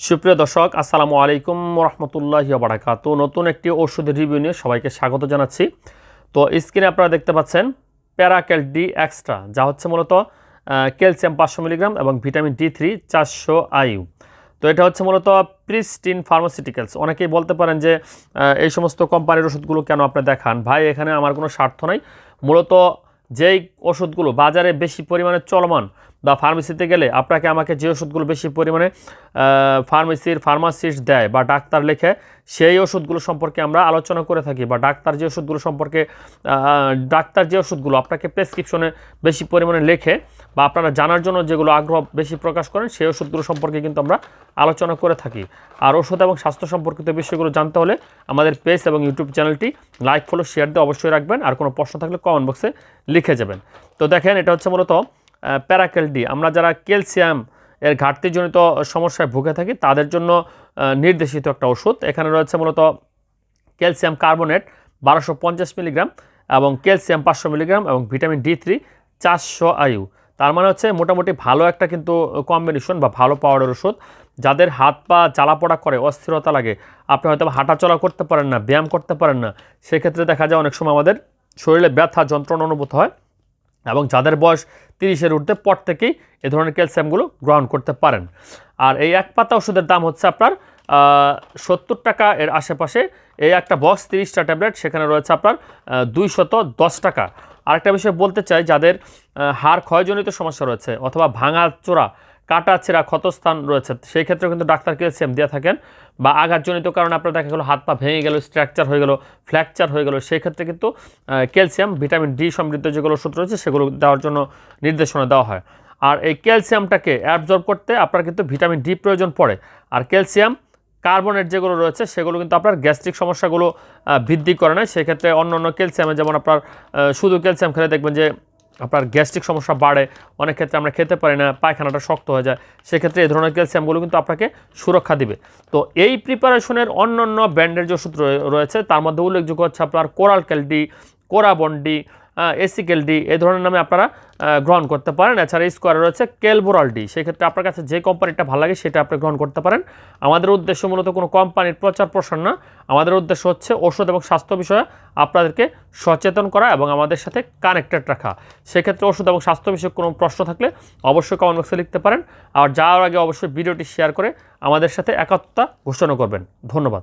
সুপ্রিয় দর্শক, আসসালামু আলাইকুম রহমতুল্লাহ বারাকাত নতুন একটি ওষুধের রিভিউ নিয়ে সবাইকে স্বাগত জানাচ্ছি। তো স্ক্রিনে আপনারা দেখতে পাচ্ছেন প্যারাকেল ডি এক্সট্রা, যা হচ্ছে মূলত ক্যালসিয়াম পাঁচশো মিলিগ্রাম এবং ভিটামিন ডি থ্রি চারশো আইউ। তো এটা হচ্ছে মূলত প্রিস্টিন ফার্মাসিউটিক্যালস। অনেকেই বলতে পারেন যে এই সমস্ত কোম্পানির ওষুধগুলো কেন আপনি দেখান? ভাই, এখানে আমার কোনো স্বার্থ নাই। মূলত যেই ওষুধগুলো বাজারে বেশি পরিমাণে চলমান বা ফার্মেসিতে গেলে আপনাকে আমাকে যে ওষুধগুলো বেশি পরিমাণে ফার্মেসির ফার্মাসিস্ট দেয় বা ডাক্তার লেখে, সেই ওষুধগুলো সম্পর্কে আমরা আলোচনা করে থাকি বা ডাক্তার যে ওষুধগুলো সম্পর্কে ডাক্তার যে ওষুধগুলো আপনাকে প্রেসক্রিপশনে বেশি পরিমাণে লেখে বা আপনারা জানার জন্য যেগুলো আগ্রহ বেশি প্রকাশ করেন, সেই ওষুধগুলো সম্পর্কে কিন্তু আমরা আলোচনা করে থাকি। আর ওষুধ এবং স্বাস্থ্য সম্পর্কিত বিষয়গুলো জানতে হলে আমাদের পেজ এবং ইউটিউব চ্যানেলটি লাইক ফলো শেয়ার দিয়ে অবশ্যই রাখবেন। আর কোনো প্রশ্ন থাকলে কমেন্ট বক্সে লিখে যাবেন। তো দেখেন, এটা হচ্ছে মূলত প্যারাকেল ডি। আমরা যারা ক্যালসিয়াম এর ঘাটতিজনিত সমস্যায় ভুগে থাকি, তাদের জন্য নির্দেশিত একটা ওষুধ। এখানে রয়েছে মূলত ক্যালসিয়াম কার্বনেট বারোশো মিলিগ্রাম এবং ক্যালসিয়াম পাঁচশো মিলিগ্রাম এবং ভিটামিন ডি থ্রি চারশো আয়ু। তার মানে হচ্ছে মোটামুটি ভালো একটা কিন্তু কম্বিনেশন বা ভালো পাওয়ারের ওষুধ। যাদের হাত পা চালাপড়া করে, অস্থিরতা লাগে, আপনি হয়তো হাঁটাচলা করতে পারেন না, ব্যায়াম করতে পারেন না, সেক্ষেত্রে দেখা যায় অনেক সময় আমাদের শরীরে ব্যথা, যন্ত্রণা অনুভূত হয় এবং যাদের বয়স তিরিশের ঊর্ধ্বে পর থেকেই এ ধরনের ক্যালসিয়ামগুলো গ্রহণ করতে পারেন। আর এই এক পাতা ওষুধের দাম হচ্ছে আপনার সত্তর টাকা, এর আশেপাশে এই একটা বক্স তিরিশটা ট্যাবলেট, সেখানে রয়েছে আপনার দুইশত দশ টাকা। আরেকটা বিষয় বলতে চাই, যাদের হাড় ক্ষয়জনিত সমস্যা রয়েছে অথবা ভাঙা চোরা কাটা ছেঁড়া ক্ষতস্থান রয়েছে। সেই ক্ষেত্রে কিন্তু ডাক্তার ক্যালসিয়াম দিয়ে থাকেন। বা আঘাতজনিত কারণে আপনার দেখা গেলো হাত পা ভেঙে গেল স্ট্রাকচার হয়ে গেল ফ্র্যাকচার হয়ে গেল, সেই ক্ষেত্রে কিন্তু ক্যালসিয়াম ভিটামিন ডি সমৃদ্ধ যেগুলো ওষুধ রয়েছে, সেগুলো দেওয়ার জন্য নির্দেশনা দেওয়া হয়। আর এই ক্যালসিয়ামটাকে অ্যাবজর্ব করতে আপনার কিন্তু ভিটামিন ডি প্রয়োজন পড়ে। আর ক্যালসিয়াম কার্বনেট যেগুলো রয়েছে, সেগুলো কিন্তু আপনার গ্যাস্ট্রিক সমস্যাগুলো বৃদ্ধি করে না সেক্ষেত্রে অন্য অন্য ক্যালসিয়ামে যেমন আপনার শুধু ক্যালসিয়াম খেলে দেখবেন যে আপনার গ্যাস্ট্রিক সমস্যা বাড়ে, অনেক ক্ষেত্রে আমরা খেতে পারি না, পায়খানাটা শক্ত হয়ে যায়, সেক্ষেত্রে এই ধরনের ক্যালসিয়ামগুলো কিন্তু আপনাকে সুরক্ষা দিবে। তো এই প্রিপারেশনের অন্যান্য অন্য ব্র্যান্ডের যে ওষুধ রয়ে- রয়েছে, তার মধ্যে উল্লেখযোগ্য হচ্ছে আপনার কোরাল ক্যালডি, কোরাবন্ডি এসিকেল ডি এই ধরনের নামে আপনারা গ্রহণ করতে পারেন। এছাড়া স্কোয়ারে রয়েছে কেলবোরাল ডি সেক্ষেত্রে আপনার কাছে যে কোম্পানিটা ভালো লাগে সেটা আপনি গ্রহণ করতে পারেন। আমাদের উদ্দেশ্য মূলত কোনো কোম্পানির প্রচার প্রসার না। আমাদের উদ্দেশ্য হচ্ছে ওষুধ এবং স্বাস্থ্য বিষয়ে আপনাদেরকে সচেতন করা এবং আমাদের সাথে কানেক্টেড রাখা। সেক্ষেত্রে ওষুধ এবং স্বাস্থ্য বিষয়ক কোনো প্রশ্ন থাকলে অবশ্যই কমেন্ট বক্সে লিখতে পারেন। আর যাওয়ার আগে অবশ্যই ভিডিওটি শেয়ার করে আমাদের সাথে একাত্মতা ঘোষণা করবেন। ধন্যবাদ।